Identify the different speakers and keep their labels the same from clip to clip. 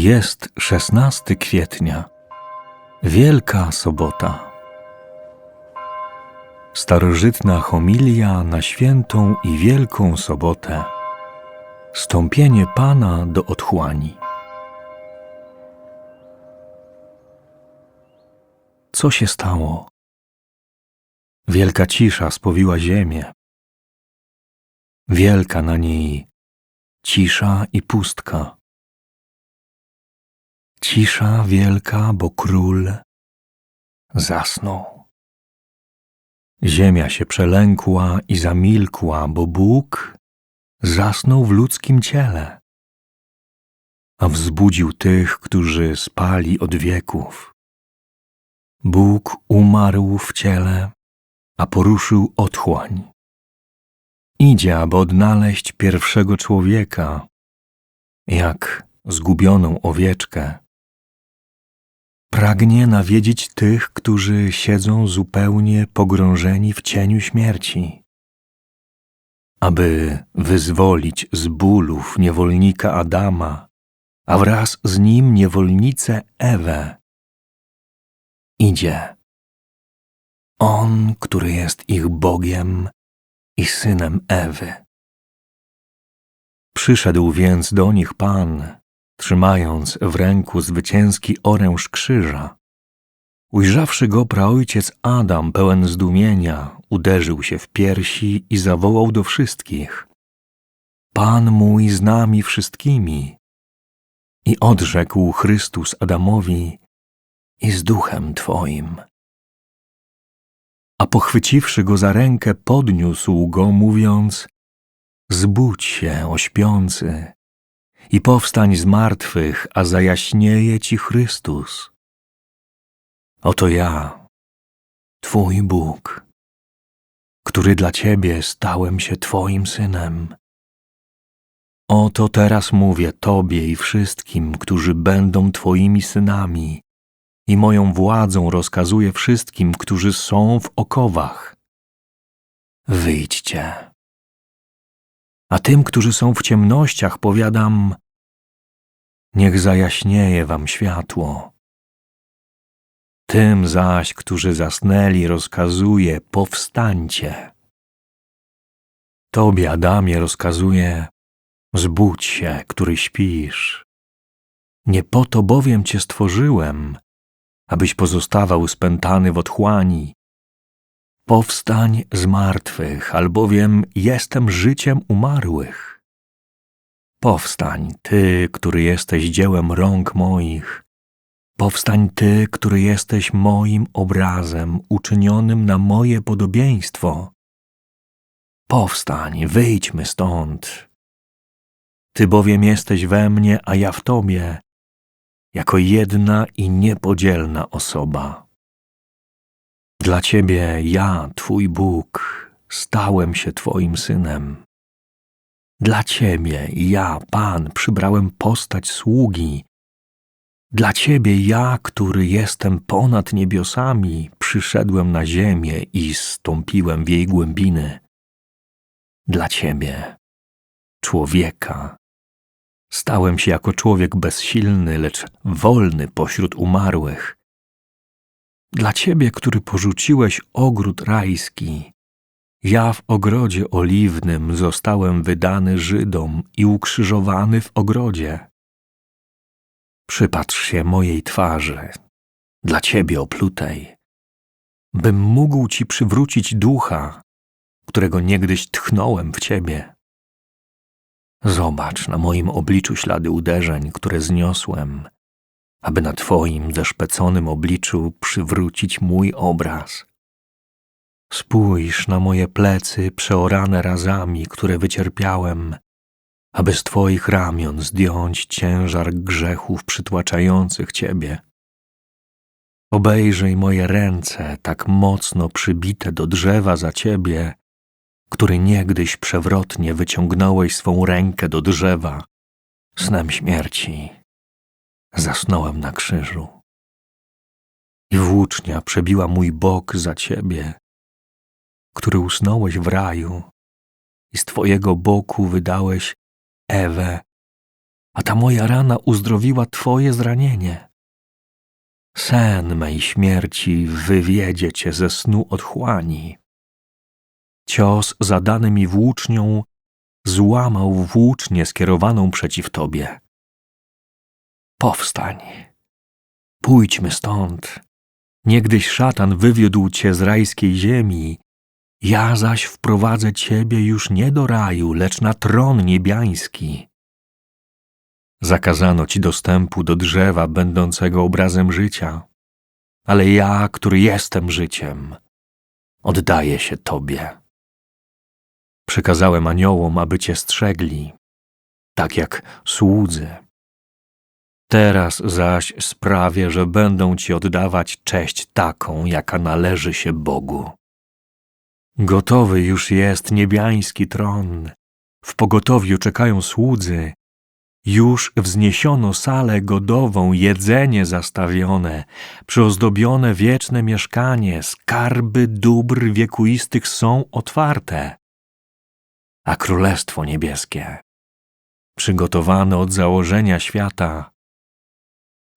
Speaker 1: Jest 16 kwietnia, Wielka Sobota. Starożytna homilia na świętą i wielką sobotę. Stąpienie Pana do otchłani. Co się stało? Wielka cisza spowiła ziemię. Wielka na niej cisza i pustka. Cisza wielka, bo król zasnął. Ziemia się przelękła i zamilkła, bo Bóg zasnął w ludzkim ciele, a wzbudził tych, którzy spali od wieków. Bóg umarł w ciele, a poruszył otchłań. Idzie, aby odnaleźć pierwszego człowieka, jak zgubioną owieczkę. Pragnie nawiedzić tych, którzy siedzą zupełnie pogrążeni w cieniu śmierci, aby wyzwolić z bólów niewolnika Adama, a wraz z nim niewolnicę Ewę. Idzie. On, który jest ich Bogiem i synem Ewy. Przyszedł więc do nich Pan, trzymając w ręku zwycięski oręż krzyża. Ujrzawszy go praojciec Adam, pełen zdumienia, uderzył się w piersi i zawołał do wszystkich: Pan mój z nami wszystkimi. I odrzekł Chrystus Adamowi: I z duchem Twoim. A pochwyciwszy go za rękę, podniósł go, mówiąc: Zbudź się, ośpiący, i powstań z martwych, a zajaśnieje ci Chrystus. Oto ja, Twój Bóg, który dla Ciebie stałem się Twoim synem. Oto teraz mówię Tobie i wszystkim, którzy będą Twoimi synami, i moją władzą rozkazuję wszystkim, którzy są w okowach. Wyjdźcie. A tym, którzy są w ciemnościach, powiadam: Niech zajaśnieje wam światło. Tym zaś, którzy zasnęli, rozkazuje: Powstańcie. Tobie, Adamie, rozkazuje: Zbudź się, który śpisz. Nie po to bowiem cię stworzyłem, abyś pozostawał spętany w otchłani. Powstań z martwych, albowiem jestem życiem umarłych. Powstań, Ty, który jesteś dziełem rąk moich. Powstań Ty, który jesteś moim obrazem, uczynionym na moje podobieństwo. Powstań, wyjdźmy stąd. Ty bowiem jesteś we mnie, a ja w Tobie, jako jedna i niepodzielna osoba. Dla Ciebie ja, Twój Bóg, stałem się Twoim synem. Dla Ciebie ja, Pan, przybrałem postać sługi. Dla Ciebie ja, który jestem ponad niebiosami, przyszedłem na ziemię i stąpiłem w jej głębiny. Dla Ciebie, człowieka, stałem się jako człowiek bezsilny, lecz wolny pośród umarłych. Dla Ciebie, który porzuciłeś ogród rajski, ja w ogrodzie oliwnym zostałem wydany Żydom i ukrzyżowany w ogrodzie. Przypatrz się mojej twarzy, dla Ciebie oplutej, bym mógł Ci przywrócić ducha, którego niegdyś tchnąłem w Ciebie. Zobacz na moim obliczu ślady uderzeń, które zniosłem, aby na Twoim zeszpeconym obliczu przywrócić mój obraz. Spójrz na moje plecy przeorane razami, które wycierpiałem, aby z Twoich ramion zdjąć ciężar grzechów przytłaczających Ciebie. Obejrzyj moje ręce tak mocno przybite do drzewa za Ciebie, który niegdyś przewrotnie wyciągnąłeś swą rękę do drzewa snem śmierci. Zasnąłem na krzyżu. I włócznia przebiła mój bok za Ciebie, który usnąłeś w raju i z Twojego boku wydałeś Ewę, a ta moja rana uzdrowiła Twoje zranienie. Sen mej śmierci wywiedzie Cię ze snu otchłani. Cios zadany mi włócznią złamał włócznię skierowaną przeciw Tobie. Powstań, pójdźmy stąd. Niegdyś szatan wywiódł Cię z rajskiej ziemi, ja zaś wprowadzę Ciebie już nie do raju, lecz na tron niebiański. Zakazano Ci dostępu do drzewa będącego obrazem życia, ale ja, który jestem życiem, oddaję się Tobie. Przykazałem aniołom, aby Cię strzegli, tak jak słudzy. Teraz zaś sprawię, że będą Ci oddawać cześć taką, jaka należy się Bogu. Gotowy już jest niebiański tron, w pogotowiu czekają słudzy, już wzniesiono salę godową, jedzenie zastawione, przyozdobione wieczne mieszkanie, skarby dóbr wiekuistych są otwarte. A Królestwo Niebieskie, przygotowane od założenia świata,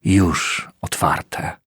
Speaker 1: już otwarte.